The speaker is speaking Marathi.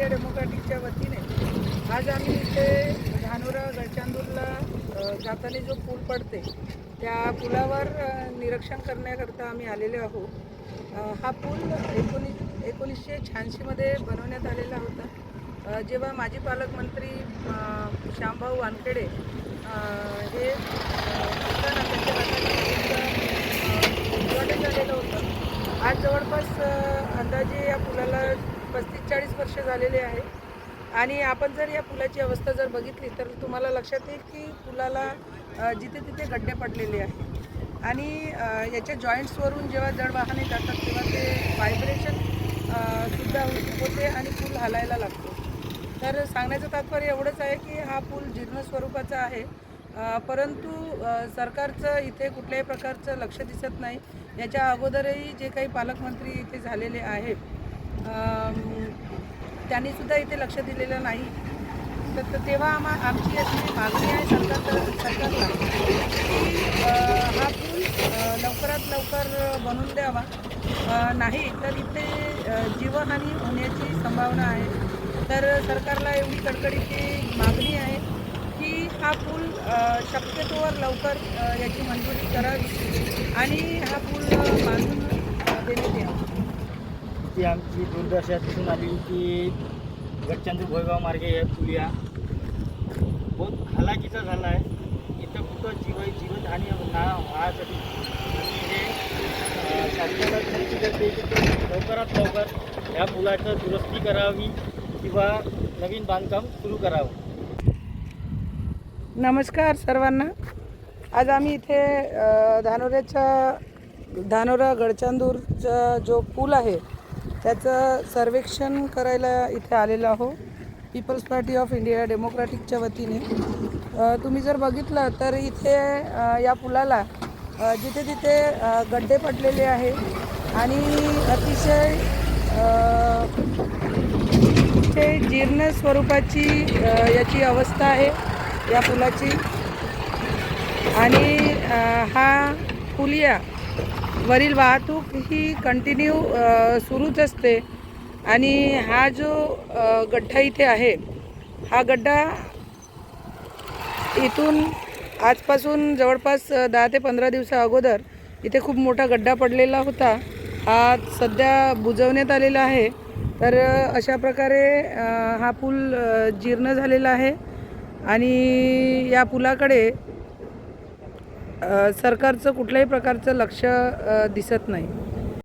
इंडिया डेमोक्रॅटिकच्या वतीने आज आम्ही इथे धानोरा गडचांदूरला जाताना जो पूल पडते त्या पुलावर निरीक्षण करण्याकरता आम्ही आलेले आहोत. हा पूल एकोणीस एकोणीसशे शहाऐंशीमध्ये बनवण्यात आलेला होता. जेव्हा माजी पालकमंत्री श्यामभाऊ वानखेडे हे उद्घाटन झालेलं होतं. आज जवळपास अंदाजे या पुलाला पस्तीस चाळीस वर्ष झालेले आहे. आणि आपण जर या पुलाची अवस्था जर बघितली तर तुम्हाला लक्षात येईल की पुलाला जिथे तिथे गड्डे पडलेले आहेत. आणि याच्या जॉईंट्सवरून जेव्हा जड वाहने जातात तेव्हा ते व्हायब्रेशन सुद्धा होते आणि पूल हलायला लागतो. तर सांगण्याचं तात्पर्य एवढंच आहे की हा पूल जीर्ण स्वरूपाचा आहे. परंतु सरकारचं इथे कुठल्याही प्रकारचं लक्ष दिसत नाही. याच्या अगोदरही जे काही पालकमंत्री इथे झालेले आहेत अम, त्यांनी सुद्धा इथे लक्ष दिलेलं नाही. तर तेव्हा आम्हा आमची अशी मागणी आहे सरकार सरकारला की हा पूल लवकरात लवकर बनवून द्यावा. नाही तर इथे जीवहानी होण्याची संभावना आहे. तर सरकारला एवढी कडकडीची मागणी आहे की हा पूल शक्यतोवर लवकर याची मंजुरी करावी. आणि हा पूल बांधून ती आमची दुर्दशा आली की गडचंद्र भोयगाव मार्गे आहे पुलिया बहुत हलाकीचा झाला आहे. इथं कुठं जीव जीवनहानी ना व्हायसाठी हे शासनाला विनंती करते की ते लवकरात लवकर ह्या पुलाचं दुरुस्ती करावी किंवा नवीन बांधकाम सुरू करावं. नमस्कार सर्वांना. आज आम्ही इथे धानोऱ्याच्या धानोरा गडचांदूरचा जो पूल आहे त्याचं सर्वेक्षण करायला इथे आलेलो आहो पीपल्स पार्टी ऑफ इंडिया डेमोक्रॅटिकच्या वतीने. तुम्ही जर बघितलं तर इथे या पुलाला जिथे तिथे गड्डे पडलेले आहे आणि अतिशय ते जीर्ण स्वरूपाची याची अवस्था आहे या पुलाची. आणि हा पुलिया वरील वाहतूक ही कंटिन्यू सुरूच असते. आणि हा जो गड्ढा गड्डा इथे आहे हा गड्डा इथून आजपासून जवळपास दहा ते पंधरा दिवसा अगोदर इथे खूप मोठा गड्डा पडलेला होता. हा सध्या बुजवण्यात आलेला आहे. तर अशा प्रकारे हा पूल जीर्ण झालेला आहे. आणि या पुलाकडे सरकारचं कुठल्याही प्रकारचं लक्ष दिसत नाही.